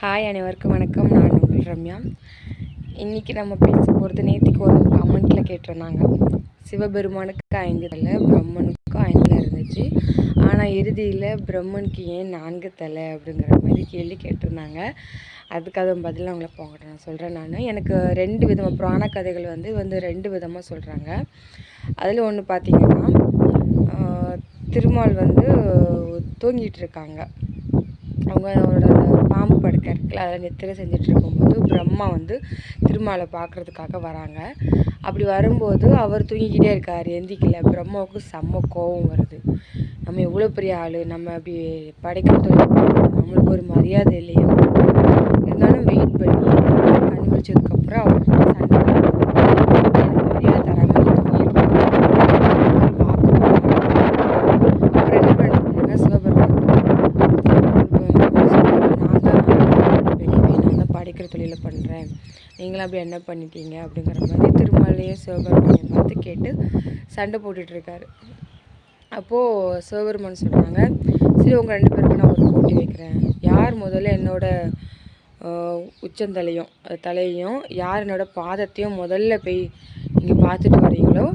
Hi அனைவருக்கும் வணக்கம். நான் உங்கள் ரம்யா. இன்றைக்கி நம்ம பேச போகிறது நேற்றுக்கு ஒரு கமெண்ட்டில் கேட்டிருந்தாங்க. சிவபெருமானுக்கு ஐந்து தலை பிரம்மனுக்கு ஐந்து இருந்துச்சு. ஆனால் இறுதியில் பிரம்மனுக்கு ஏன் நான்கு தலை அப்படிங்கிற மாதிரி கேள்வி கேட்டிருந்தாங்க. அதுக்கு அதன் பதில் அவங்கள போங்கட்ட நான் சொல்கிறேன் நான். எனக்கு ரெண்டு விதமாக புராண கதைகள் வந்து வந்து ரெண்டு விதமாக சொல்கிறாங்க அதில் ஒன்று பார்த்தீங்கன்னா திருமால் வந்து தூங்கிட்டு இருக்காங்க. அவங்க அவரோட பாம்பு படுக்கை இருக்குல்ல அதில் நித்திரை செஞ்சுட்டு இருக்கும்போது பிரம்மா வந்து திருமாலை பார்க்கறதுக்காக வராங்க. அப்படி வரும்போது அவர் தூங்கிக்கிட்டே இருக்கார் எந்திக்கல. பிரம்மாவுக்கு செம்ம கோபம் வருது. நம்ம எவ்வளோ பெரிய ஆள் நம்ம அப்படி படைக்கிறது நம்மளுக்கு ஒரு மரியாதை இல்லையா. இருந்தாலும் வெயிட் பண்ணி கண் முழிச்சதுக்கப்புறம் அவர் சண்டை போடுறாரு. எனக்கு மரியாதை தராம நீ தூங்கிட்டு இருக்க. அப்புறம் என்ன பண்ணுறாங்க சிவபெருமான் நான் தான் பெரியவன் நான் தான் படிக்கிற தொழிலை பண்ணுறேன் நீங்களும் அப்படி என்ன பண்ணிட்டீங்க அப்படிங்கிற மாதிரி திருமலையும் சிவபெருமானையும் பார்த்து கேட்டு சண்டை போட்டுட்ருக்காரு. அப்போது சிவபெருமான் சொல்கிறாங்க சரி உங்கள் ரெண்டு பேருக்கும் நான் ஒரு போட்டி வைக்கிறேன். யார் முதல்ல என்னோட உச்சந்தலையும் அது தலையையும் யார் என்னோட பாதத்தையும் முதல்ல போய் நீங்கள் பார்த்துட்டு வரீங்களோ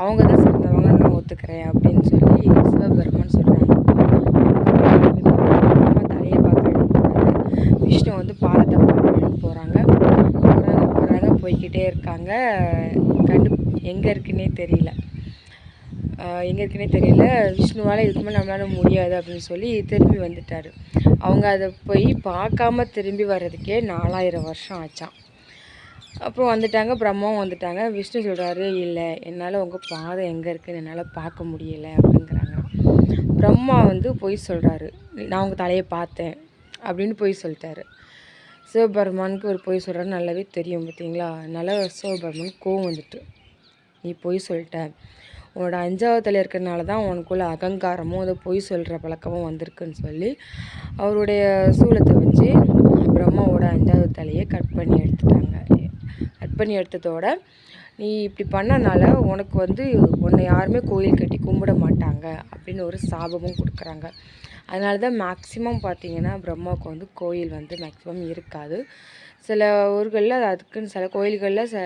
அவங்க தான் சிறந்தவங்கன்னு நான் ஒத்துக்கிறேன் அப்படின்னு சொல்லி சிவபெருமான் போய்க்கிட்டே கண்டு எங்கே இருக்குன்னே தெரியல. எங்கே இருக்குன்னே தெரியல. விஷ்ணுவால் இதுக்கு மேலே நம்மளால முடியாது அப்படின்னு சொல்லி திரும்பி வந்துட்டார். அவங்க அதை போய் பார்க்காம திரும்பி வர்றதுக்கே நாலாயிரம் வருஷம் ஆச்சாம் அப்புறம் வந்துட்டாங்க பிரம்மாவும் வந்துட்டாங்க. விஷ்ணு சொல்கிறாரு இல்லை என்னால் உங்கள் பாதம் எங்கே இருக்குன்னு என்னால் பார்க்க முடியலை அப்படிங்கிறாங்க. பிரம்மா வந்து பொய் சொல்கிறாரு நான் உங்கள் தலையை பார்த்தேன் அப்படின்னு பொய் சொல்லிட்டாரு. சிவபெருமானுக்கு ஒரு பொய் சொல்கிற நல்லாவே தெரியும் பார்த்தீங்களா நல்லா சிவபெருமான் கோவம் வந்துட்டு நீ பொய் சொல்லிட்ட. உன்னோட அஞ்சாவது இருக்கிறனால தான் உனக்குள்ள அகங்காரமும் அது பொய் சொல்கிற பழக்கமும் வந்திருக்குன்னு சொல்லி அவருடைய சூலத்தை வச்சு பிரம்மாவோட அஞ்சாவது தலையை கட் பண்ணி எடுத்துட்டாங்க. கட் பண்ணி எடுத்ததோட நீ இப்படி பண்ணனால உனக்கு வந்து உன்னை யாருமே கோயில் கட்டி கும்பிட மாட்டாங்க அப்படின்னு ஒரு சாபமும் கொடுக்குறாங்க. அதனால தான் மேக்ஸிமம் பார்த்தீங்கன்னா பிரம்மாவுக்கு வந்து கோயில் வந்து மேக்ஸிமம் இருக்காது. சில ஊர்களில் அது அதுக்குன்னு சில கோயில்களில் ச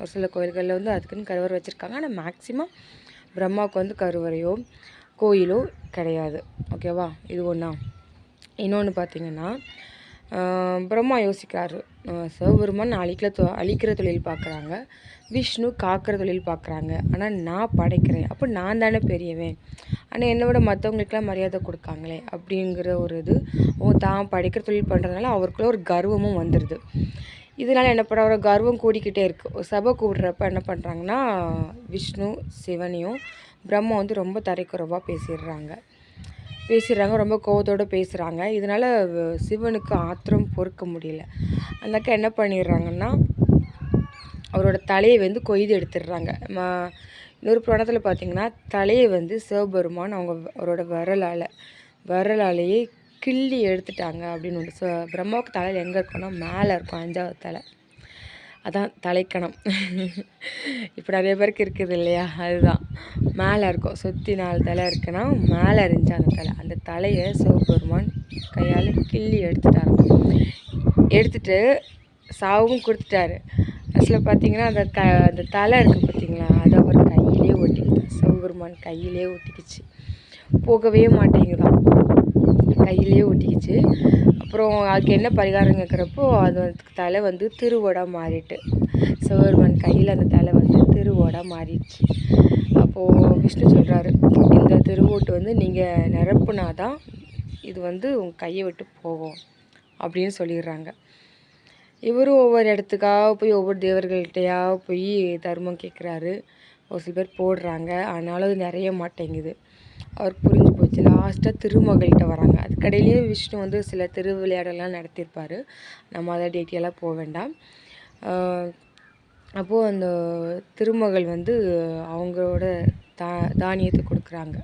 ஒரு சில கோயில்களில் வந்து அதுக்குன்னு கருவறை வச்சுருக்காங்க. ஆனால் மேக்ஸிமம் பிரம்மாவுக்கு வந்து கருவறையோ கோயிலோ கிடையாது. ஓகேவா இது ஒன்றா இன்னொன்று பார்த்தீங்கன்னா பிரம்மா யோசிக்கிறாரு. சிவபெருமான் அழிக்கிற தொ அழிக்கிற தொழில் பார்க்குறாங்க விஷ்ணு காக்கிற தொழில் பார்க்குறாங்க ஆனால் நான் படைக்கிறேன். அப்போ நான் தானே பெரியவன். ஆனால் என்னை விட மற்றவங்களுக்கெல்லாம் மரியாதை கொடுக்காங்களே அப்படிங்கிற ஒரு இது. ஓ தான் படைக்கிற தொழில் பண்ணுறதுனால அவருக்குள்ள ஒரு கர்வமும் வந்துடுது இதனால என்ன பண்ணுற ஒரு கர்வம் கூடிக்கிட்டே இருக்குது சபை கூடுறப்ப என்ன பண்ணுறாங்கன்னா விஷ்ணு சிவனையும் பிரம்மா வந்து ரொம்ப தரைக்குறவாக பேசிடுறாங்க. பேசிடுறாங்க ரொம்ப கோவத்தோடு பேசுகிறாங்க இதனால் சிவனுக்கு ஆத்திரம் பொறுக்க முடியல. அந்த அக்கா என்ன பண்ணிடுறாங்கன்னா அவரோட தலையை வந்து கொய்து எடுத்துடுறாங்க. இன்னொரு புராணத்தில் பார்த்தீங்கன்னா தலையை வந்து சிவபெருமான் அவங்க அவரோட விரலால் விரலாலேயே கிள்ளி எடுத்துட்டாங்க அப்படின்னு ஒன்று ச பிரம்மாவுக்கு தலையில் எங்கே இருக்கும்னா மேலே இருக்கும் அஞ்சாவது தலை. அதான் தலைக்கணம். இப்போ நிறைய பேருக்கு இருக்குது இல்லையா? அதுதான். மேலே இருக்கும் சுற்றி நாலு தலை இருக்குன்னா மேலே இருந்துச்சு அந்த தலை. அந்த தலையை சிவபெருமான் கையால் கிள்ளி எடுத்துட்டாரு. எடுத்துட்டு சாவும் கொடுத்துட்டாரு. அசலில் பார்த்தீங்கன்னா அந்த க அந்த தலை இருக்குது பார்த்தீங்களா அதை அவர் கையிலே ஒட்டிக்கிச்சு சிவபெருமான் கையிலே ஒட்டிக்கிச்சு. போகவே மாட்டேங்குதான். கையிலே ஒட்டிக்கிச்சு. அப்புறம் அதுக்கு என்ன பரிகாரம் கேட்குறப்போ அது வந்து தலை வந்து திருவோடாக மாறிட்டு. சிவருமன் கையில் அந்த தலை வந்து திருவோடாக மாறிடுச்சு. அப்போது விஷ்ணு சொல்கிறாரு இந்த திருவோட்டு வந்து நீங்கள் நிரப்புனாதான் இது வந்து உங்கள் கையை விட்டு போகும் அப்படின்னு சொல்லிடுறாங்க. இவரும் ஒவ்வொரு இடத்துக்காக போய் ஒவ்வொரு தேவர்கள்ட்டையாக போய் தர்மம் கேட்குறாரு. ஒரு சில பேர் போடுறாங்க ஆனாலும் அது நிறைய மாட்டேங்குது. அவருக்கு புரிஞ்சு போச்சு. லாஸ்ட்டாக திருமகள்கிட்ட வராங்க. அதுக்கடையிலேயே விஷ்ணு வந்து சில திருவிளையாடலாம் நடத்தியிருப்பார். நம்ம அதை டீட்டெயிலாக போக வேண்டாம். அப்போது அந்த திருமகள் வந்து அவங்களோட தா தானியத்தை கொடுக்குறாங்க.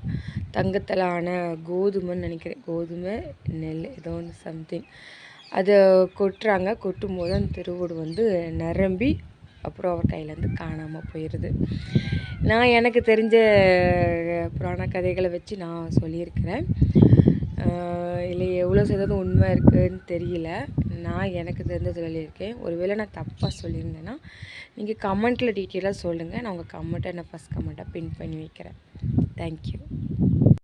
தங்கத்தில் ஆன கோதுமைன்னு நினைக்கிறேன். கோதுமை நெல் ஏதோ ஒன்று சம்திங் அதை கொட்டுறாங்க. கொட்டும் போது அந்த திருவுடு வந்து நிரம்பி அப்புறம் அவர் கையிலேருந்து காணாமல் போயிடுது நான் எனக்கு தெரிஞ்ச புராண கதைகளை வச்சு நான் சொல்லியிருக்கிறேன். இல்லை எவ்வளோ சதவீதம் உண்மை இருக்குதுன்னு தெரியல. நான் எனக்கு தெரிஞ்சது சொல்லியிருக்கேன். ஒருவேளை நான் தப்பாக சொல்லியிருந்தேன்னா நீங்கள் கமெண்ட்டில் டீட்டெயிலாக சொல்லுங்கள் நான் உங்கள் கமெண்ட்டை நான் ஃபஸ்ட் கமெண்ட்டாக பின் பண்ணி வைக்கிறேன். தேங்க்யூ